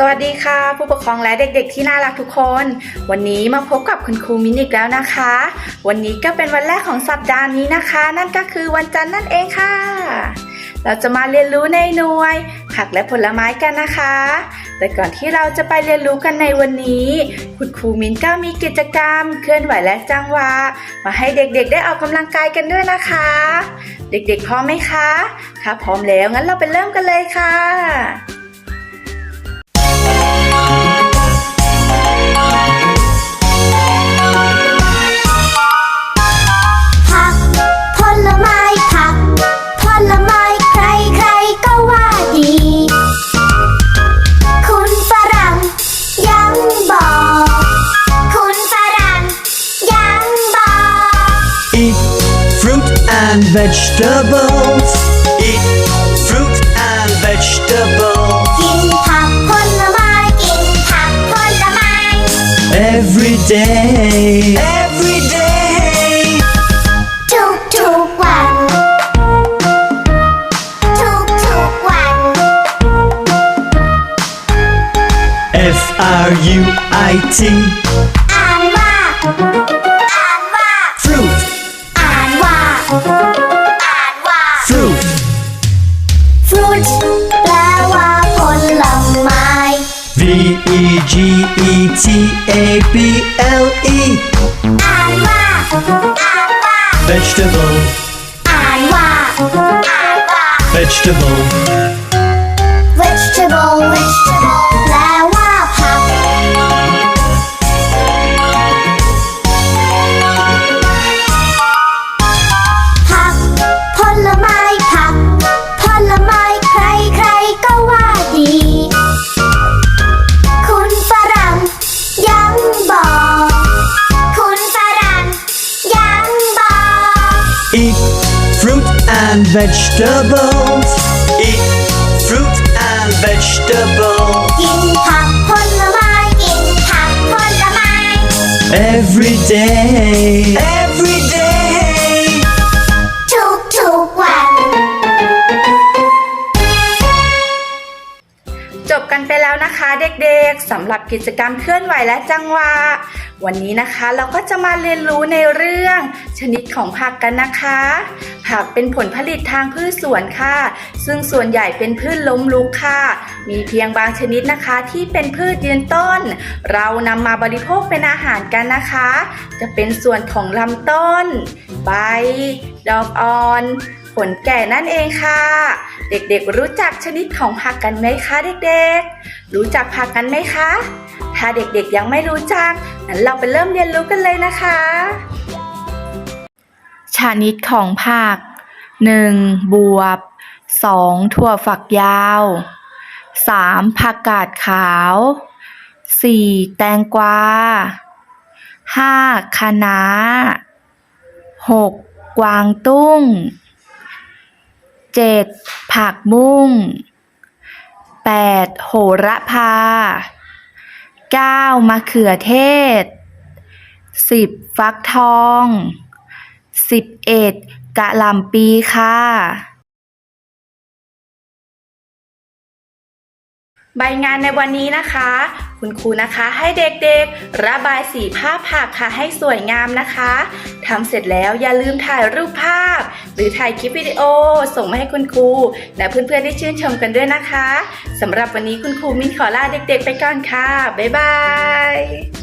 สวัสดีค่ะ ผู้ปกครองและเด็กๆที่น่ารักทุกคน วันนี้มาพบกับคุณครูมินอีกแล้วนะคะ วันนี้ก็เป็นวันแรกของสัปดาห์นี้นะคะ นั่นก็คือวันจันทร์นั่นเองค่ะ เราจะมาเรียนรู้ในหน่วย ผักและผลไม้กันนะคะ แต่ก่อนที่เราจะไปเรียนรู้กันในวันนี้ คุณครูมินก็มีกิจกรรม เคลื่อนไหวและจังหวะมาให้เด็กๆ ได้ออกกำลังกายกันด้วยนะคะ เด็กๆพร้อมไหมคะถ้าพร้อมแล้วงั้นเราไปเริ่มกันเลยค่ะ vegetables. Eat fruit and vegetables. กินผักผลไม้กินผักผลไม้ Every day. Every day. ทุกทุกๆวัน ทุกทุกๆวัน F R U I T. อ่านว่า G E T A B L E. Agua. Vegetable. Agua. Vegetable. Vegetables. Eat fruit and vegetables. กินผักผลไม้กินผักผลไม้ Every day. Every day. ทุกทุกๆวัน จบกันไปแล้วนะคะเด็กๆสำหรับกิจกรรมเคลื่อนไหวและจังหวะ วันนี้นะคะเราก็จะมาเรียนรู้ในเรื่องชนิดของผักกันนะคะ ผักเป็นผลผลิตทางพืชสวนค่ะ ซึ่งส่วนใหญ่เป็นพืชล้มลุกค่ะ มีเพียงบางชนิดนะคะที่เป็นพืชยืนต้น เรานำมาบริโภคเป็นอาหารกันนะคะ จะเป็นส่วนของลำต้น ใบ ดอกอ่อน ผลแก่นั่นเองค่ะ เด็กๆรู้จักชนิดของผักกันไหมคะเด็กๆ รู้จักผักกันไหมคะ ถ้าเด็กๆยังไม่รู้จักงั้นเราไปเริ่มเรียนรู้กันเลยนะคะ ชนิดของผัก 1. บวบ 2. ถั่วฝักยาว 3. ผักกาดขาว 4. แตงกวา 5. คะน้า 6. กวางตุ้ง 7. ผักบุ้ง 8. โหระพา 9. มะเขือเทศ 10. ฟักทอง 11. กะหล่ำปีค่ะ ใบงานในวันนี้นะคะ คุณครูนะคะให้เด็กๆ ระบายสีภาพผักค่ะให้สวยงามนะคะทำเสร็จแล้วอย่าลืมถ่ายรูปภาพ หรือถ่ายคลิปวิดีโอ ส่งมาให้คุณครูและเพื่อนๆได้ชื่นชมกันด้วยนะคะสำหรับวันนี้คุณครูมิ้นขอลาเด็กๆ ไปก่อนค่ะ บ๊ายบาย